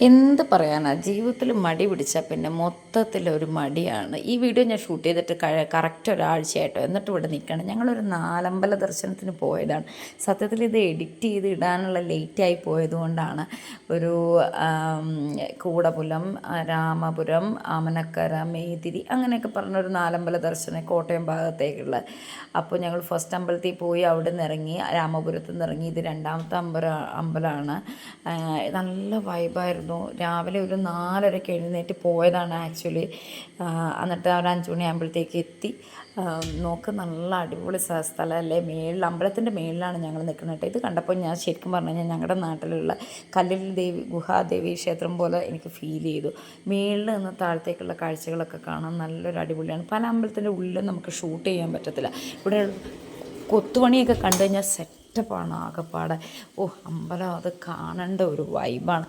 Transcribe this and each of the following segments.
എന്ത് പറയാനാ? ജീവിതത്തിൽ മടി പിടിച്ചാൽ പിന്നെ മൊത്തത്തിലൊരു മടിയാണ്. ഈ വീഡിയോ ഞാൻ ഷൂട്ട് ചെയ്തിട്ട് കറക്റ്റ് ഒരാഴ്ചയായിട്ടോ. എന്നിട്ട് ഇവിടെ നിൽക്കണം ഞങ്ങളൊരു നാലമ്പല ദർശനത്തിന് പോയതാണ്. സത്യത്തിൽ ഇത് എഡിറ്റ് ചെയ്ത് ഇടാനുള്ള ലേറ്റായി പോയതുകൊണ്ടാണ് ഒരു കൂടപുലം രാമപുരം ആമനക്കര മേതിരി അങ്ങനെയൊക്കെ പറഞ്ഞൊരു നാലമ്പല ദർശനം കോട്ടയം ഭാഗത്തേക്കുള്ള. അപ്പോൾ ഞങ്ങൾ ഫസ്റ്റ് അമ്പലത്തിൽ പോയി അവിടെ നിന്ന് ഇറങ്ങി. രാമപുരത്ത് നിന്ന് ഇറങ്ങി. ഇത് രണ്ടാമത്തെ അമ്പല അമ്പലമാണ് നല്ല വൈബായിരുന്നു രാവിലെ ഒരു നാലരയ്ക്ക് എഴുന്നേറ്റ് പോയതാണ് ആക്ച്വലി. എന്നിട്ട് ഒരു അഞ്ച് മണിയാകുമ്പോഴത്തേക്ക് എത്തി. നോക്ക് നല്ല അടിപൊളി സ്ഥലമല്ലേ? മേളിൽ അമ്പലത്തിന്റെ മേളിലാണ് ഞങ്ങൾ നിൽക്കുന്നത് ഇത് കണ്ടപ്പോൾ ഞാൻ ശരിക്കും പറഞ്ഞു കഴിഞ്ഞാൽ ഞങ്ങളുടെ നാട്ടിലുള്ള കല്ലിൽ ദേവി ഗുഹാദേവി ക്ഷേത്രം പോലെ എനിക്ക് ഫീൽ ചെയ്തു. മേളിൽ നിന്ന് താഴത്തേക്കുള്ള കാഴ്ചകളൊക്കെ കാണാൻ നല്ലൊരു അടിപൊളിയാണ്. പല അമ്പലത്തിന്റെ ഉള്ളിലും നമുക്ക് ഷൂട്ട് ചെയ്യാൻ പറ്റത്തില്ല. ഇവിടെ കൊത്തുപണിയൊക്കെ കണ്ടു കഴിഞ്ഞാൽ സെറ്റപ്പാണ് ആകെപ്പാടെ. ഓ അമ്പലം അത് കാണേണ്ട ഒരു വൈബാണ്.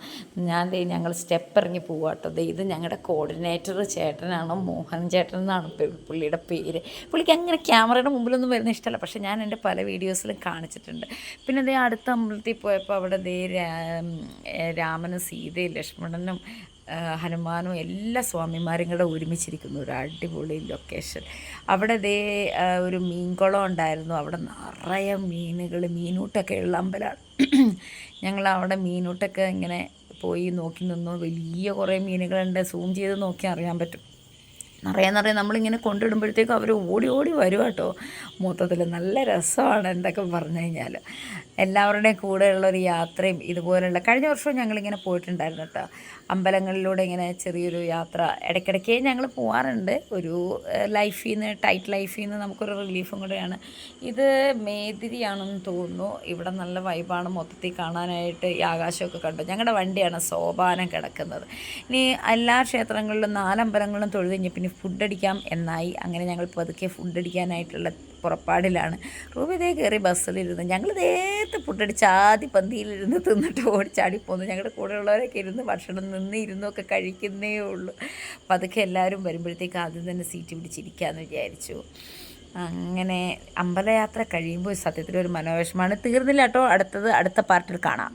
ഞാൻ ഞങ്ങൾ സ്റ്റെപ്പ് ഇറങ്ങി പോവാട്ടോ ഇത് ഞങ്ങളുടെ കോർഡിനേറ്റർ ചേട്ടനാണ് മോഹൻ ചേട്ടൻ എന്നാണ് പുള്ളിയുടെ പേര്. പുള്ളിക്ക് അങ്ങനെ ക്യാമറയുടെ മുമ്പിലൊന്നും വരുന്ന ഇഷ്ടമല്ല പക്ഷേ ഞാൻ എന്റെ പല വീഡിയോസിലും കാണിച്ചിട്ടുണ്ട്. പിന്നെ ദേ അടുത്ത അമ്പലത്തിൽ പോയപ്പോൾ അവിടെ ദേ രാമനും സീതയും ലക്ഷ്മണനും ഹനുമാനും എല്ലാ സ്വാമിമാരും കൂടെ ഒരുമിച്ചിരിക്കുന്നു. ഒരു അടിപൊളി ലൊക്കേഷൻ അവിടെ ദേ ഒരു മീൻകുളം ഉണ്ടായിരുന്നു. അവിടെ നിറയെ മീനുകൾ മീനൂട്ടൊക്കെ ഉള്ള അമ്പലമാണ്. ഞങ്ങൾ അവിടെ മീനൂട്ടൊക്കെ ഇങ്ങനെ പോയി നോക്കി നിന്നു. വലിയ കുറേ മീനുകളുണ്ട്. സൂം ചെയ്ത് നോക്കി അറിയാൻ പറ്റും. നിറയെ നിറയെ നമ്മളിങ്ങനെ കൊണ്ടിടുമ്പോഴത്തേക്കും അവർ ഓടി ഓടി വരുവാട്ടോ മൊത്തത്തിൽ നല്ല രസമാണ് എന്തൊക്കെ പറഞ്ഞു കഴിഞ്ഞാൽ എല്ലാവരുടെയും കൂടെയുള്ള ഒരു യാത്രയും ഇതുപോലെയുള്ള കഴിഞ്ഞ വർഷവും ഞങ്ങളിങ്ങനെ പോയിട്ടുണ്ടായിരുന്നു കേട്ടോ. അമ്പലങ്ങളിലൂടെ ഇങ്ങനെ ചെറിയൊരു യാത്ര. ഇടയ്ക്കിടയ്ക്ക് ഞങ്ങൾ പോകാറുണ്ട് ഒരു ലൈഫിൽ നിന്ന് ടൈറ്റ് ലൈഫിൽ നിന്ന് നമുക്കൊരു റിലീഫും കൂടെയാണ്. ഇത് മേതിരിയാണെന്ന് തോന്നുന്നു. ഇവിടെ നല്ല വൈബാണ്. മൊത്തത്തിൽ കാണാനായിട്ട് ഈ ആകാശമൊക്കെ കണ്ടു. ഞങ്ങളുടെ വണ്ടിയാണ് സോപാനം കിടക്കുന്നത്. ഇനി എല്ലാ ക്ഷേത്രങ്ങളിലും നാലമ്പലങ്ങളിലും തൊഴുതിഞ്ഞ് പിന്നെ ഫുഡ് അടിക്കാം എന്നായി. അങ്ങനെ ഞങ്ങൾ പതുക്കെ ഫുഡ് അടിക്കാനായിട്ടുള്ള പുറപ്പാടിലാണ്. റൂമിതേ കയറി ബസ്സിലിരുന്ന് ഞങ്ങൾ നേരത്തെ പുട്ടടിച്ച് ആദ്യ പന്തിയിലിരുന്ന് തിന്നിട്ട് ഓടിച്ചാടി പോന്നു ഞങ്ങളുടെ കൂടെയുള്ളവരൊക്കെ ഇരുന്ന് ഭക്ഷണം നിന്ന് ഇരുന്നൊക്കെ കഴിക്കുന്നേ ഉള്ളൂ. അതൊക്കെ എല്ലാവരും വരുമ്പോഴത്തേക്ക് ആദ്യം തന്നെ സീറ്റ് പിടിച്ചിരിക്കാമെന്ന് വിചാരിച്ചു. അങ്ങനെ അമ്പലയാത്ര കഴിയുമ്പോൾ സത്യത്തിൽ ഒരു മനോവിഷമാണ്. തീർന്നില്ല കേട്ടോ അടുത്തത് അടുത്ത പാർട്ടിൽ കാണാം.